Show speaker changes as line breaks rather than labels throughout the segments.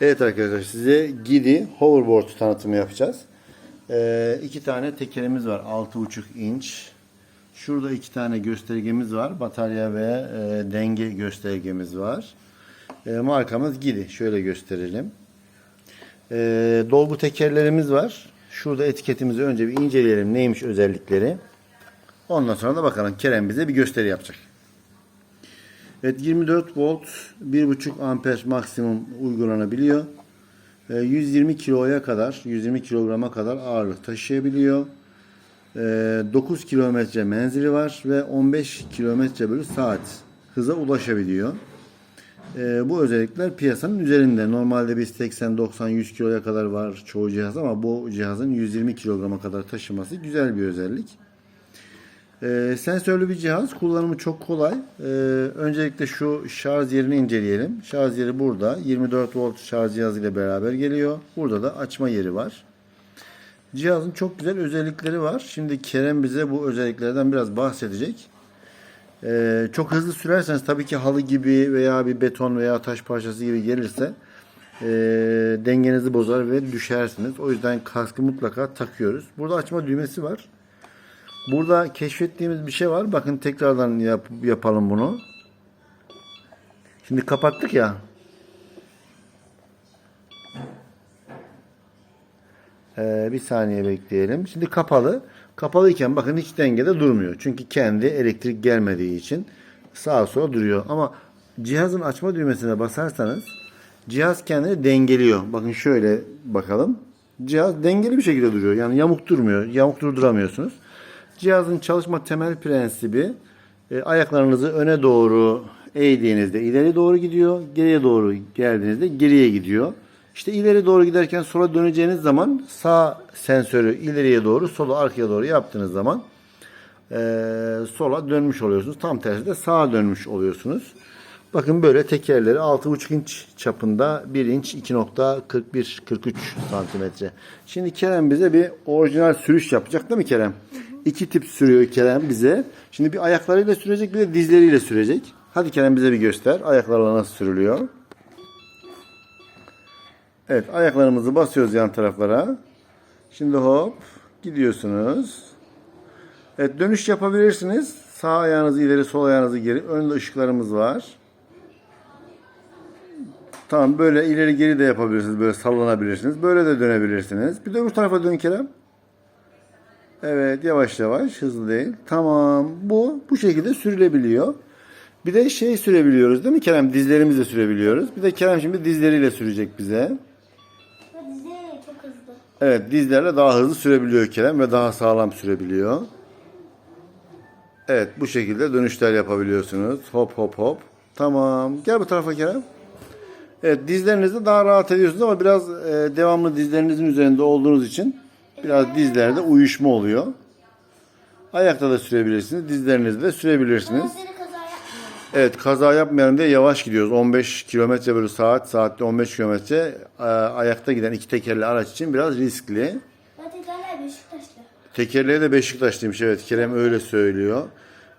Evet arkadaşlar size Gidi hoverboard tanıtımı yapacağız. Ee, iki tane tekerimiz var 6,5 inç. Şurada iki tane göstergemiz var. Batarya ve e, denge göstergemiz var. E, markamız Gidi. Şöyle gösterelim. E, dolgu tekerlerimiz var. Şurada etiketimizi önce bir inceleyelim. Neymiş özellikleri. Ondan sonra da bakalım Kerem bize bir gösteri yapacak. Evet 24 volt 1.5 amper maksimum uygulanabiliyor. Ee, 120 kiloya kadar 120 kilograma kadar ağırlık taşıyabiliyor. Ee, 9 kilometre menzili var ve 15 kilometre bölü saat hıza ulaşabiliyor. Ee, bu özellikler piyasanın üzerinde. Normalde biz 80, 90, 100 kiloya kadar var çoğu cihaz ama bu cihazın 120 kilograma kadar taşıması güzel bir özellik. Ee, sensörlü bir cihaz. Kullanımı çok kolay. Ee, öncelikle şu şarj yerini inceleyelim. Şarj yeri burada. 24 volt şarj cihazı ile beraber geliyor. Burada da açma yeri var. Cihazın çok güzel özellikleri var. Şimdi Kerem bize bu özelliklerden biraz bahsedecek. Ee, çok hızlı sürerseniz tabii ki halı gibi veya bir beton veya taş parçası gibi gelirse e, dengenizi bozar ve düşersiniz. O yüzden kaskı mutlaka takıyoruz. Burada açma düğmesi var. Burada keşfettiğimiz bir şey var. Bakın tekrardan yap, yapalım bunu. Şimdi kapattık ya. Ee, bir saniye bekleyelim. Şimdi kapalı. Kapalıyken bakın hiç dengede durmuyor. Çünkü kendi elektrik gelmediği için sağa sola duruyor. Ama cihazın açma düğmesine basarsanız cihaz kendini dengeliyor. Bakın şöyle bakalım. Cihaz dengeli bir şekilde duruyor. Yani yamuk durmuyor. Yamuk durduramıyorsunuz. Cihazın çalışma temel prensibi e, ayaklarınızı öne doğru eğdiğinizde ileri doğru gidiyor. Geriye doğru geldiğinizde geriye gidiyor. İşte ileri doğru giderken sola döneceğiniz zaman sağ sensörü ileriye doğru, sola arkaya doğru yaptığınız zaman e, sola dönmüş oluyorsunuz. Tam tersi de sağa dönmüş oluyorsunuz. Bakın böyle tekerleri 6,5 inç çapında 1 inç 2.41-43 santimetre. Şimdi Kerem bize bir orijinal sürüş yapacak değil mi Kerem? İki tip sürüyor Kerem bize. Şimdi bir ayaklarıyla sürecek bir de dizleriyle sürecek. Hadi Kerem bize bir göster. Ayaklarla nasıl sürülüyor? Evet ayaklarımızı basıyoruz yan taraflara. Şimdi hop gidiyorsunuz. Evet dönüş yapabilirsiniz. Sağ ayağınızı ileri sol ayağınızı geri. Önde ışıklarımız var. Tamam böyle ileri geri de yapabilirsiniz. Böyle sallanabilirsiniz. Böyle de dönebilirsiniz. Bir de öbür tarafa dön Kerem. Evet yavaş yavaş hızlı değil. Tamam bu bu şekilde sürülebiliyor. Bir de şey sürebiliyoruz değil mi Kerem? Dizlerimizle sürebiliyoruz. Bir de Kerem şimdi dizleriyle sürecek bize.
De çok hızlı.
Evet dizlerle daha hızlı sürebiliyor Kerem ve daha sağlam sürebiliyor. Evet bu şekilde dönüşler yapabiliyorsunuz. Hop hop hop. Tamam. Gel bu tarafa Kerem. Evet dizlerinizde daha rahat ediyorsunuz ama biraz e, devamlı dizlerinizin üzerinde olduğunuz için biraz dizlerde uyuşma oluyor. Ayakta da sürebilirsiniz. Dizlerinizde de sürebilirsiniz. Evet kaza yapmayalım diye yavaş gidiyoruz. 15 kilometre bölü saat, saatte 15 kilometre e, ayakta giden iki tekerli araç için biraz riskli. Tekerleğe de Beşiktaşlıymış evet Kerem öyle söylüyor.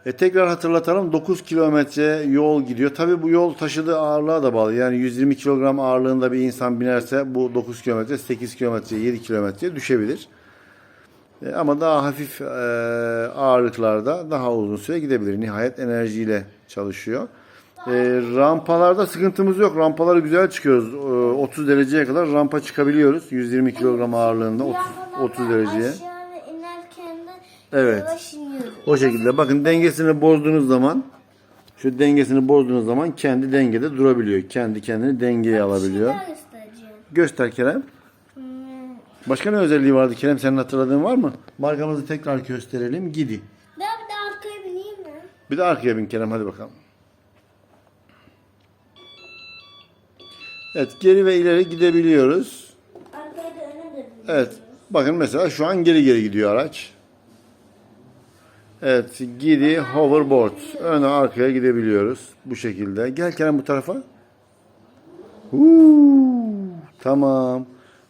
E, tekrar hatırlatalım 9 kilometre yol gidiyor. Tabi bu yol taşıdığı ağırlığa da bağlı. Yani 120 kilogram ağırlığında bir insan binerse bu 9 kilometre 8 kilometre 7 kilometre düşebilir. E, ama daha hafif e, ağırlıklarda daha uzun süre gidebilir. Nihayet enerjiyle çalışıyor. E, rampalarda sıkıntımız yok. Rampaları güzel çıkıyoruz. E, 30 dereceye kadar rampa çıkabiliyoruz. 120 kilogram ağırlığında 30, 30 dereceye.
Aşağı inerken de
Evet.
yavaş.
O şekilde bakın dengesini bozduğunuz zaman şu dengesini bozduğunuz zaman kendi dengede durabiliyor. Kendi kendini dengeye alabiliyor.
Daha göstereceğim.
Göster Kerem.
Hmm,
Başka ne özelliği vardı Kerem senin hatırladığın var mı? Markamızı tekrar gösterelim. Gidi.
Daha bir de arkaya bineyim mi?
Bir de arkaya bin Kerem hadi bakalım. Evet geri ve ileri gidebiliyoruz.
Arkaya da öne de bineyim.
Evet. Bakın mesela şu an geri geri gidiyor araç. Evet, gidi hoverboard. Öne arkaya gidebiliyoruz bu şekilde. Gel Kerem bu tarafa. Huu, tamam.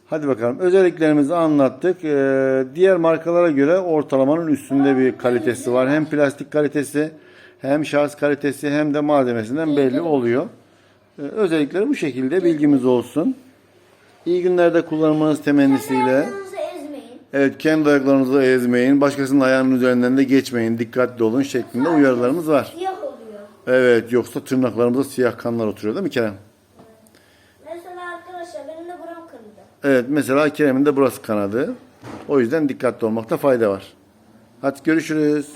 Hadi bakalım. Özelliklerimizi anlattık. Ee, diğer markalara göre ortalamanın üstünde bir kalitesi var. Hem plastik kalitesi, hem şarj kalitesi, hem de malzemesinden belli oluyor. Ee, özellikleri bu şekilde bilgimiz olsun. İyi günlerde kullanmanız temennisiyle. Evet kendi ayaklarınızı ezmeyin. Başkasının ayağının üzerinden de geçmeyin. Dikkatli olun şeklinde uyarılarımız var.
Siyah oluyor.
Evet yoksa tırnaklarımıza siyah kanlar oturuyor değil mi Kerem?
Mesela arkadaşlar benim de buram kırıldı.
Evet mesela Kerem'in de burası kanadı. O yüzden dikkatli olmakta fayda var. Hadi görüşürüz.